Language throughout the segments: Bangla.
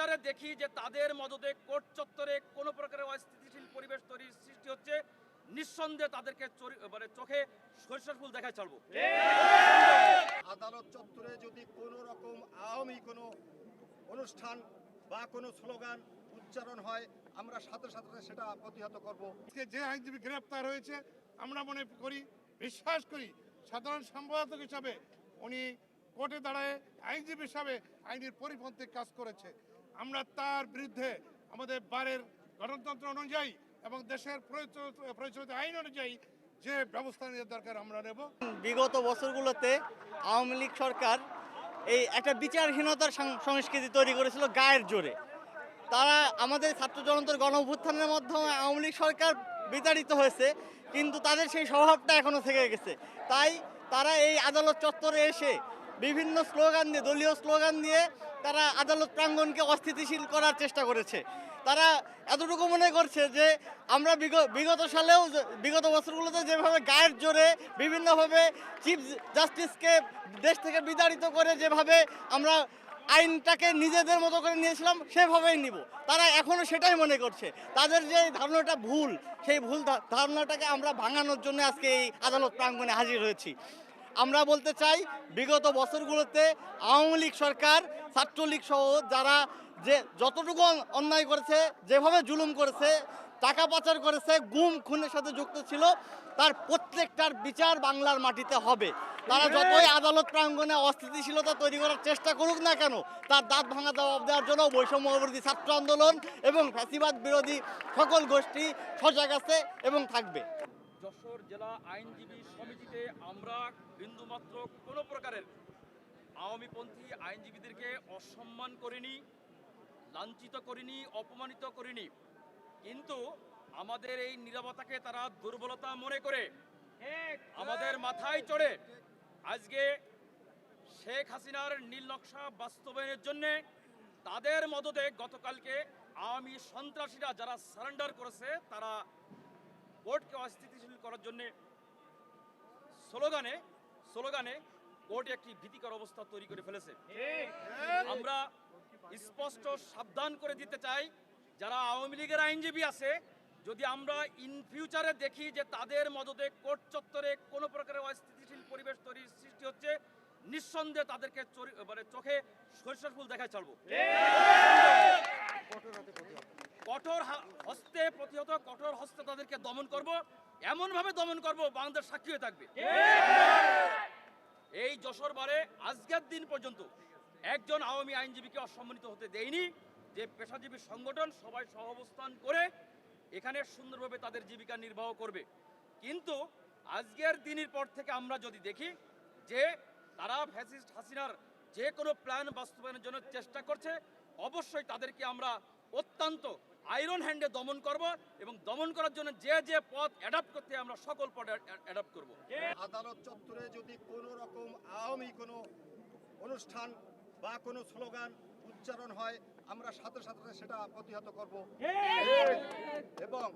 ফিউচারে দেখি যে তাদের মদতে কোর্ট চত্বরে কোনো প্রকারের অস্থিতিশীল পরিবেশ তৈরি সৃষ্টি হচ্ছে। নিঃসন্দেহে তাদেরকে মানে চোখে সরিষার ফুল দেখায় চলবো। আদালত চত্বরে যদি কোনো রকম আওয়ামী কোনো অনুষ্ঠান বা কোনো স্লোগান উচ্চারণ হয় আমরা সাথে সাথে সেটা প্রতিহত করব। যে আইনজীবী গ্রেপ্তার হয়েছে আমরা মনে করি বিশ্বাস করি সাধারণ সম্পাদক হিসাবে উনি কোর্টে দাঁড়ায় আইনজীবী হিসাবে আইনের পরিপন্থী কাজ করেছে। আমরা তার বিরুদ্ধে আমাদের বারের গণতন্ত্র অনুযায়ী এবং দেশের প্রচলিত আইন অনুযায়ী যে ব্যবস্থা নেওয়ার দরকার আমরা নেব। বিগত বছরগুলোতে আওয়ামী লীগ সরকার এই একটা বিচারহীনতার সংস্কৃতি তৈরি করেছিল গায়ের জোরে। তারা আমাদের ছাত্র জনতার গণ অভ্যুত্থানের মাধ্যমে আওয়ামী লীগ সরকার বিতাড়িত হয়েছে, কিন্তু তাদের সেই স্বভাবটা এখনও থেকে গেছে। তাই তারা এই আদালত চত্বরে এসে বিভিন্ন স্লোগান দিয়ে, দলীয় স্লোগান দিয়ে তারা আদালত প্রাঙ্গণকে অস্থিতিশীল করার চেষ্টা করেছে। তারা এতটুকু মনে করছে যে আমরা বিগ- বিগত সালেও বিগত বছরগুলোতে যেভাবে গায়ের জোরে বিভিন্নভাবে চিফ জাস্টিসকে দেশ থেকে বিতাড়িত করে যেভাবে আমরা আইনটাকে নিজেদের মতো করে নিয়েছিলাম, সেভাবেই নিব। তারা এখনও সেটাই মনে করছে। তাদের যে ধারণাটা ভুল, সেই ভুল ধারণাটাকে আমরা ভাঙানোর জন্য আজকে এই আদালত প্রাঙ্গণে হাজির হয়েছি। আমরা বলতে চাই বিগত বছরগুলোতে আওয়ামী লীগ সরকার ছাত্রলীগ সহ যারা যে যতটুকু অন্যায় করেছে যেভাবে জুলুম করেছে টাকা পাচার করেছে গুম খুনের সাথে যুক্ত ছিল তার প্রত্যেকটার বিচার বাংলার মাটিতে হবে। তারা যতই আদালত প্রাঙ্গণে অস্থিতিশীলতা তৈরি করার চেষ্টা করুক না কেন তার দাঁত ভাঙা জবাব দেওয়ার জন্য বৈষম্য বিরোধী ছাত্র আন্দোলন এবং ফ্যাসিবাদ বিরোধী সকল গোষ্ঠী সজাগ আছে এবং থাকবে। যশোর জেলা আইনজীবী সমিতিতে আমরা বিন্দুমাত্র কোনো প্রকারের আওয়ামীপন্থী আইনজীবীদেরকে অসম্মান করিনি, লাঞ্ছিত করিনি, অপমানিত করিনি। কিন্তু আমাদের এই নিরাপত্তাকে তারা দুর্বলতা মনে করে, আমাদের মাথায় চড়ে আজকে শেখ হাসিনার নীল নকশা বাস্তবায়নের জন্য তাদের মদতে গতকালকে আওয়ামী সন্ত্রাসীরা যারা সারেন্ডার করেছে, তারা কোর্টকে অস্থিতিশীল করার জন্য স্লোগানে স্লোগানে কোর্ট একটি ভীতিকর অবস্থা তৈরি করে ফেলেছে। আমরা স্পষ্ট সাবধান করে দিতে চাই যারা আওয়ামী লীগের আইনজীবী আছে যদি আমরা ইন ফিউচারে দেখি যে তাদের মদতে কোর্ট চত্বরে কোনো প্রকারের অস্থিতিশীল পরিবেশ তৈরির সৃষ্টি হচ্ছে নিঃসন্দেহে তাদেরকে মানে চোখে সরিষার ফুল দেখায় চলবো। কঠোর হস্তে প্রতিহত কঠোর হস্তে তাদেরকে দমন করব এমন ভাবে দমন করব বাংলাদেশ সাক্ষী হয়ে থাকবে। এই যশোর বারে আজকের দিন পর্যন্ত একজন আওয়ামী আইনজীবীকে অসম্মানিত হতে দেয়নি, যে পেশাজীবী সংগঠন সবাই সহাবস্থান করে এখানে সুন্দরভাবে তাদের জীবিকা নির্বাহ করবে। কিন্তু আজকের দিনের পর থেকে আমরা যদি দেখি যে তারা ফ্যাসিস্ট হাসিনার যে কোনো প্ল্যান বাস্তবায়নের জন্য চেষ্টা করছে, অবশ্যই তাদেরকে আমরা অত্যন্ত আয়রন হ্যান্ডে দমন করব এবং দমন করার জন্য যে যে পথ অ্যাডাপ্ট করতে আমরা সকল পথ অ্যাডাপ্ট করব। আদালত চত্বরে যদি কোনো রকম আওয়ামী কোনো অনুষ্ঠান বা কোনো স্লোগান উচ্চারণ হয় আমরা সাথে সাথে সেটা প্রতিহত করব। এবং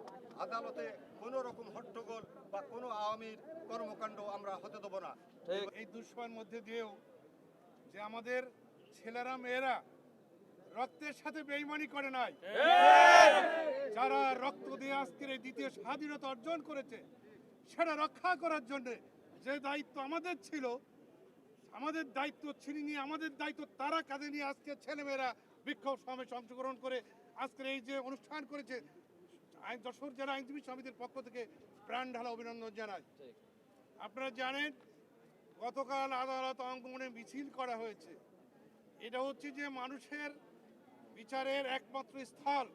আদালতে কোনো রকম হট্টগোল বা কোনো আওয়ামীর কর্মকাণ্ড আমরা হতে দেবো না। এই দুষ্কর্মের মধ্যে দিয়েও যে আমাদের ছেলেরা মেয়েরা রক্তের সাথে বেইমানি করে নাই। যারা রক্ত দিয়ে আজকের এই দ্বিতীয় স্বাধীনতা অর্জন করেছে, সেটা রক্ষা করার জন্য যে দায়িত্ব আমাদের ছিল, আমাদের দায়িত্ব ছিনিয়ে নিয়ে আমাদের দায়িত্ব তারা কাঁধে নিয়ে আজকে ছেলেমেয়েরা বিক্ষোভ সমাবেশে অংশগ্রহণ করে আজকের এই যে অনুষ্ঠান করেছে, আইন যশোর জেলা আইনজীবী সমিতির পক্ষ থেকে প্রাণ ঢালা অভিনন্দন জানাই। আপনারা জানেন, গতকাল আদালত অঙ্গনে মিছিল করা হয়েছে। এটা হচ্ছে যে মানুষের বিচারের একমাত্র স্থল।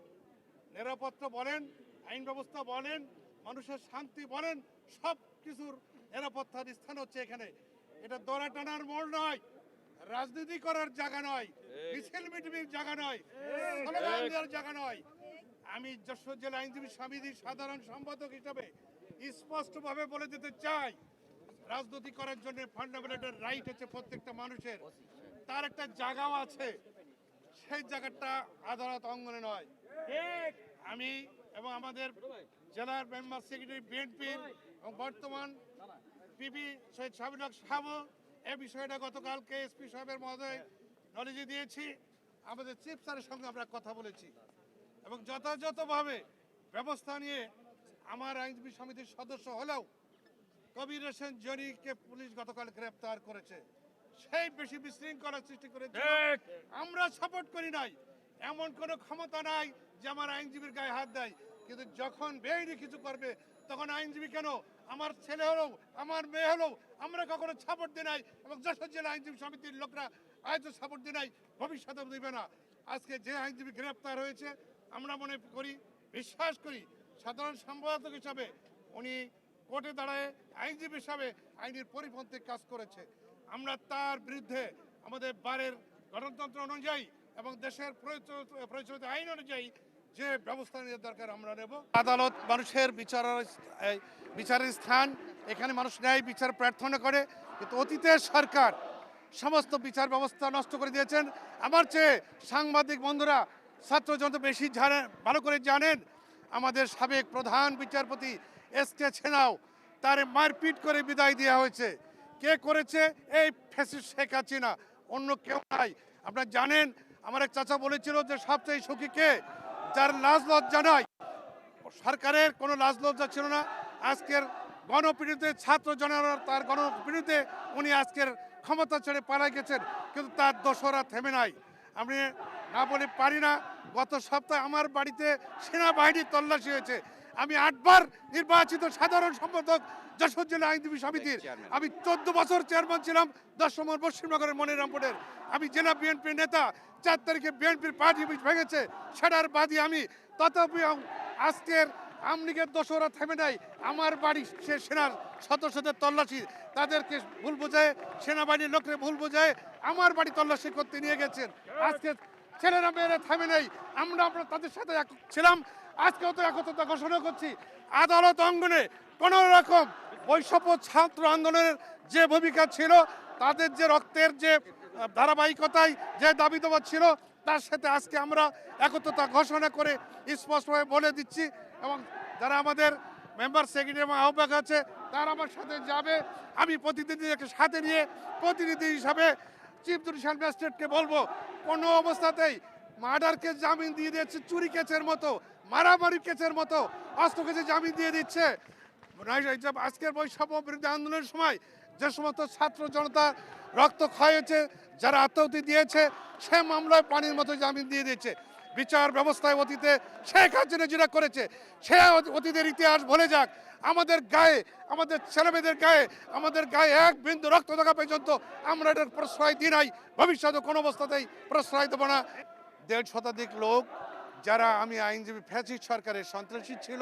নিরাপত্তা বলেন আইন ব্যবস্থা বলেন মানুষের শান্তি বলেন সব কিছুর নিরাপত্তার স্থান হচ্ছে এখানে। এটা দরা টানার মোড় নয় রাজনীতি করার জায়গা নয় মিছিল মিটিংয়ের জায়গা নয় জায়গা নয়। আমি যশোর জেলা আইনজীবী সমিতির সাধারণ সম্পাদক হিসাবে স্পষ্টভাবে বলে দিতে চাই রাজনীতি করার জন্য ফান্ডামেন্টাল রাইট হচ্ছে প্রত্যেকটা মানুষের। তার একটা জায়গাও আছে সেই জায়গাটা আদালত অঙ্গনে নয়। আমি এবং আমাদের জেলার মেম্বার সেক্রেটারি বিএনপির এবং বর্তমান পিপি শহীদ সাবিনক সাহু এই বিষয়টা গতকালকে এসপি সাহেবের মহোদয় নলেজে দিয়েছি। আমাদের চিফ স্যারের সঙ্গে আমরা কথা বলেছি এবং যথাযথভাবে ব্যবস্থা নিয়ে আমার আইনজীবী সমিতির সদস্য হলেও কবির হোসেন জনিকে পুলিশ গতকাল গ্রেপ্তার করেছে। সেই বেশি বিশৃঙ্খলা সৃষ্টি করেছে। আমরা সাপোর্ট করি নাই। এমন কোনো ক্ষমতা নাই যে আমার আইনজীবীর গায়ে হাত দেয়। কিন্তু যখন বেআইনি কিছু করবে তখন আইনজীবী কেন? আমার ছেলে হলেও আমার মেয়ে হলেও আমরা কখনো সাপোর্ট দিই নাই এবং যশোর জেলা আইনজীবী সমিতির লোকরা আজ সাপোর্ট দিই নাই ভবিষ্যতে দিবে না। আজকে যে আইনজীবী গ্রেপ্তার হয়েছে আমরা মনে করি বিশ্বাস করি সাধারণ সম্পাদক হিসাবে উনি কোর্টে দাঁড়ায় আইনজীবী হিসাবে আইনের পরিপন্থী কাজ করেছে। আমরা তার বিরুদ্ধে আমাদের বারের গণতন্ত্র অনুযায়ী এবং দেশের প্রচলিত আইন অনুযায়ী যে ব্যবস্থা নেওয়ার দরকার আমরা নেব। আদালত মানুষের বিচারের, এই বিচারের স্থান, এখানে মানুষ ন্যায় বিচার প্রার্থনা করে, কিন্তু অতীতের সরকার সমস্ত বিচার ব্যবস্থা নষ্ট করে দিয়েছেন। আমার চেয়ে সাংবাদিক বন্ধুরা, ছাত্র জনতা বেশি জানেন ভালো করে জানেন, আমাদের সাবেক প্রধান বিচারপতি এস কে ছেনাও তার মারপিট করে বিদায় দেওয়া হয়েছে। কে করেছে? এই ফেসিস শেখ হাসিনা। অন্য কেউ নাই। আপনারা জানেন, আমার এক চাচা বলেছিল যে সবচেয়ে সুখী কে? যার লাজ লজ্জা নাই। সরকারের কোনো লাজ লজ্জা ছিল না। আজকের গণপিড়িতে ছাত্র জনগণ তার গণপিড়িতে উনি আজকের ক্ষমতা ছেড়ে পালাই গেছেন। কিন্তু তার দোষরা থেমে নাই। আমি না বলে পারি না গত সপ্তাহে আমার বাড়িতে সেনাবাহিনীর তল্লাশি হয়েছে। আমি আটবার নির্বাচিত সাধারণ সম্পাদক যশোর জেলা আইনজীবী সমিতির। আমি চোদ্দ বছর চেয়ারম্যান ছিলাম দশ নম্বর পশ্চিমনগরের মনিরামপুরের। আমি জেলা বিএনপির নেতা চার তারিখে বিএনপির পার্টি অফিস ভেঙেছে সেটার বাদী আমি। তথাপি আজকের আমলিগের দোষরা থেমে নাই আমার বাড়ি সে সেনার সদস্যদের তল্লাশি। তাদেরকে ভুল বোঝায় সেনাবাহিনীর লোকরে ভুল বোঝায় আমার বাড়ি তল্লাশি করতে নিয়ে গেছেন। আজকে ছেলেরা, মেয়েরা থেমে নেই। আমরা আমরা তাদের সাথে এক ছিলাম। আজকেও তো একত্রতা ঘোষণা করছি। আদালত অঙ্গনে কোন রকম বৈষম্য ছাত্র আন্দোলনের যে ভূমিকা ছিল, তাদের যে রক্তের যে ধারাবাহিকতায় যে দাবি দেওয়া ছিল, তার সাথে আজকে আমরা একত্রতা ঘোষণা করে স্পষ্টভাবে বলে দিচ্ছি এবং যারা আমাদের মেম্বার সেক্রেটারি এবং আহ্বায়ক আছে, তারা আমার সাথে যাবে। আমি প্রতিনিধিকে সাথে নিয়ে প্রতিনিধি হিসাবে চিফ জুডিশিয়াল ম্যাজিস্ট্রেটকে বলব, কোনো অবস্থাতেই মার্ডার মার্ডারকে জামিন দিয়ে দিচ্ছে চুরি কেসের মতো মারামারি কেসের মতো, অস্ত্র কেসে জামিন দিয়ে দিচ্ছে। আজকের বৈষম্য বিরুদ্ধে আন্দোলনের সময় যে সমস্ত ছাত্র জনতা রক্ত ক্ষয় হয়েছে যারা আত্মহতি দিয়েছে, সে মামলায় পানির মতো জামিন দিয়ে দিয়েছে। বিচার ব্যবস্থায় অতীতে শেখ হাসিনা যেটা করেছে সে অতীতের ইতিহাস ভুলে যাক। আমাদের গায়ে আমাদের ছেলেমেয়েদের গায়ে আমাদের গায়ে এক বিন্দু রক্ত থাকা পর্যন্ত আমরা এটার প্রশ্রয় দিই নাই। ভবিষ্যতে কোনো অবস্থাতেই প্রশ্রয় দেবো না। দেড় শতাধিক লোক যারা আমি আইনজীবী ফ্যাসিস্ট সরকারের সন্ত্রাসী ছিল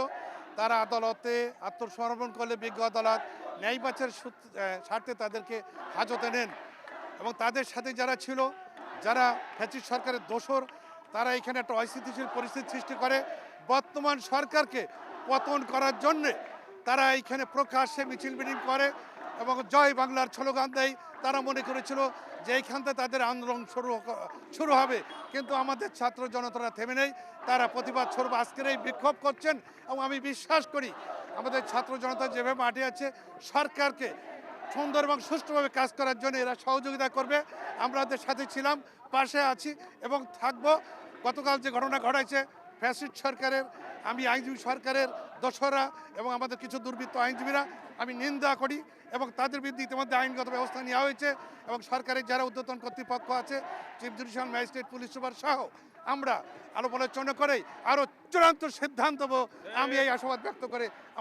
তারা আদালতে আত্মসমর্পণ করলে বিজ্ঞ আদালত ন্যায় আহ, স্বার্থে তাদেরকে হাজতে নেন। এবং তাদের সাথে যারা ছিল যারা ফ্যাসিস্ট সরকারের দোসর তারা এখানে একটা অস্থিতিশীল পরিস্থিতি সৃষ্টি করে। বর্তমান সরকারকে পতন করার জন্যে তারা এইখানে প্রকাশ্যে মিছিল মিটিং করে এবং জয় বাংলার স্লোগান দেয়। তারা মনে করেছিল যে এইখান থেকে তাদের আন্দোলন শুরু শুরু হবে। কিন্তু আমাদের ছাত্র জনতারা থেমে নেই। তারা প্রতিবাদ স্বরূপ আজকের এই বিক্ষোভ করছেন এবং আমি বিশ্বাস করি আমাদের ছাত্র জনতা যেভাবে মাঠে আছে, সরকারকে সুন্দর এবং সুষ্ঠুভাবে কাজ করার জন্য এরা সহযোগিতা করবে। আমরা ওদের সাথে ছিলাম, পাশে আছি এবং থাকব। গতকাল যে ঘটনা ঘটাইছে ফ্যাসিস্ট সরকারের, আমি আইনজীবী সরকারের দোসরা এবং আমাদের কিছু দুর্বৃত্ত আইনজীবীরা, আমি নিন্দা করি এবং তাদের বিরুদ্ধে ইতিমধ্যে আইনগত ব্যবস্থা নেওয়া হয়েছে এবং সরকারের যারা উদ্যতন কর্তৃপক্ষ আছে, chief judicial magistrate, police super সহ, আমরা আলোচনা করে আরও চূড়ান্ত সিদ্ধান্ত আমি এই আশাবাদ ব্যক্ত করে